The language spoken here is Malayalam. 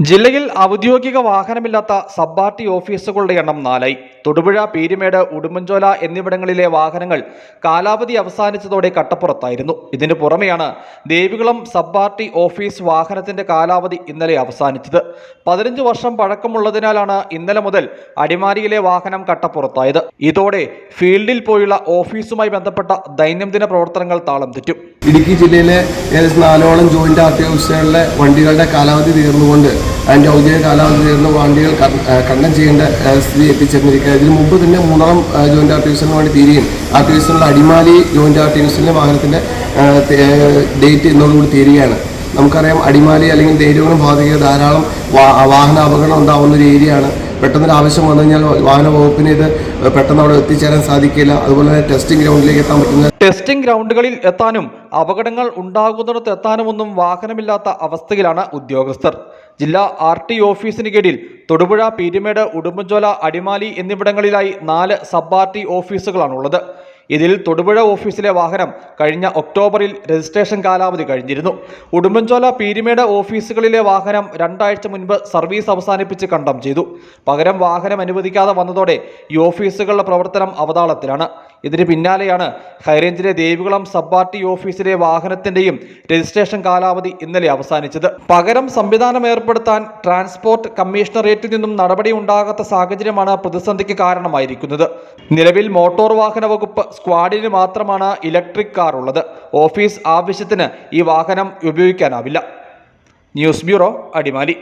ജില്ലയിൽ ഔദ്യോഗിക വാഹനമില്ലാത്ത സബ് പാർട്ടി ഓഫീസുകളുടെ എണ്ണം നാലായി. തൊടുപുഴ പീരുമേട് ഉടുമ്പൻചോല എന്നിവിടങ്ങളിലെ വാഹനങ്ങൾ കാലാവധി അവസാനിച്ചതോടെ കട്ടപ്പുറത്തായിരുന്നു. ഇതിനു പുറമെയാണ് ദേവികുളം സബ് പാർട്ടി ഓഫീസ് വാഹനത്തിന്റെ കാലാവധി ഇന്നലെ അവസാനിച്ചത്. പതിനഞ്ച് വർഷം പഴക്കമുള്ളതിനാലാണ് ഇന്നലെ മുതൽ അടിമാലിയിലെ വാഹനം കട്ടപ്പുറത്തായത്. ഇതോടെ ഫീൽഡിൽ പോയുള്ള ഓഫീസുമായി ബന്ധപ്പെട്ട ദൈനംദിന പ്രവർത്തനങ്ങൾ താളം തെറ്റും. ഇടുക്കി ജില്ലയിലെ ഏകദേശം നാലോളം ജോയിന്റ് ആർ ടി ഓഫീസുകളിലെ വണ്ടികളുടെ കാലാവധി തീർന്നുകൊണ്ട് അതിന്റെ ഔദ്യോഗിക കാലാവധി തീർന്ന വണ്ടികൾ കണ്ടം ചെയ്യേണ്ട സ്ഥിതി എത്തിച്ചേർന്നിരിക്കുക ഇതിന് മുമ്പ് തന്നെ മൂന്നോളം ജോയിന്റ് ആർ ടി ഓഫീസിന് വേണ്ടി തീരുകയും ആർ ടി ഓഫീസിനുള്ള അടിമാലി ജോയിന്റ് ആർ ടി ഓഫീസിലെ വാഹനത്തിന്റെ ഡേറ്റ് എന്നോടുകൂടി തീരുകയാണ്. നമുക്കറിയാം അടിമാലി അല്ലെങ്കിൽ ദേരുകളും ബാധിക്കുക ധാരാളം വാഹന അപകടം ഉണ്ടാവുന്ന ഒരു ഏരിയയാണ് പെട്ടെന്നൊരു ആവശ്യം വന്നു കഴിഞ്ഞാൽ വാഹന വകുപ്പിന് ഇത് പെട്ടെന്ന് അവിടെ എത്തിച്ചേരാൻ സാധിക്കില്ല. അതുപോലെ തന്നെ ടെസ്റ്റിംഗ് ഗ്രൗണ്ടിലേക്ക് എത്താൻ പറ്റുന്ന ടെസ്റ്റിംഗ് ഗ്രൗണ്ടുകളിൽ എത്താനും അപകടങ്ങൾ ഉണ്ടാകുന്നിടത്ത് എത്താനുമൊന്നും വാഹനമില്ലാത്ത അവസ്ഥയിലാണ് ഉദ്യോഗസ്ഥർ. ജില്ലാ ആർ ടി ഓഫീസിന് കീഴിൽ തൊടുപുഴ പീരുമേട് ഉടുമ്പൻചോല അടിമാലി എന്നിവിടങ്ങളിലായി നാല് സബ് ആർ ടി ഓഫീസുകളാണുള്ളത്. ഇതിൽ തൊടുപുഴ ഓഫീസിലെ വാഹനം കഴിഞ്ഞ ഒക്ടോബറിൽ രജിസ്ട്രേഷൻ കാലാവധി കഴിഞ്ഞിരുന്നു. ഉടുമ്പൻചോല പീരിമേട് ഓഫീസുകളിലെ വാഹനം രണ്ടാഴ്ച മുൻപ് സർവീസ് അവസാനിപ്പിച്ച് കണ്ടം ചെയ്തു. പകരം വാഹനം അനുവദിക്കാതെ വന്നതോടെ ഈ ഓഫീസുകളുടെ പ്രവർത്തനം അവതാളത്തിലാണ്. ഇതിന് പിന്നാലെയാണ് ഹൈറേഞ്ചിലെ ദേവികുളം സബ് ആർ ടി ഓഫീസിലെ വാഹനത്തിന്റെയും രജിസ്ട്രേഷൻ കാലാവധി ഇന്നലെ അവസാനിച്ചത്. പകരം സംവിധാനം ഏർപ്പെടുത്താൻ ട്രാൻസ്പോർട്ട് കമ്മീഷണറേറ്റിൽ നിന്നും നടപടി ഉണ്ടാകാത്ത സാഹചര്യമാണ് പ്രതിസന്ധിക്ക് കാരണമായിരിക്കുന്നത്. നിലവിൽ മോട്ടോർ വാഹന വകുപ്പ് സ്ക്വാഡിന് മാത്രമാണ് ഇലക്ട്രിക് കാർ ഉള്ളത്. ഓഫീസ് ആവശ്യത്തിന് ഈ വാഹനം ഉപയോഗിക്കാനാവില്ല. News bureau Adimali.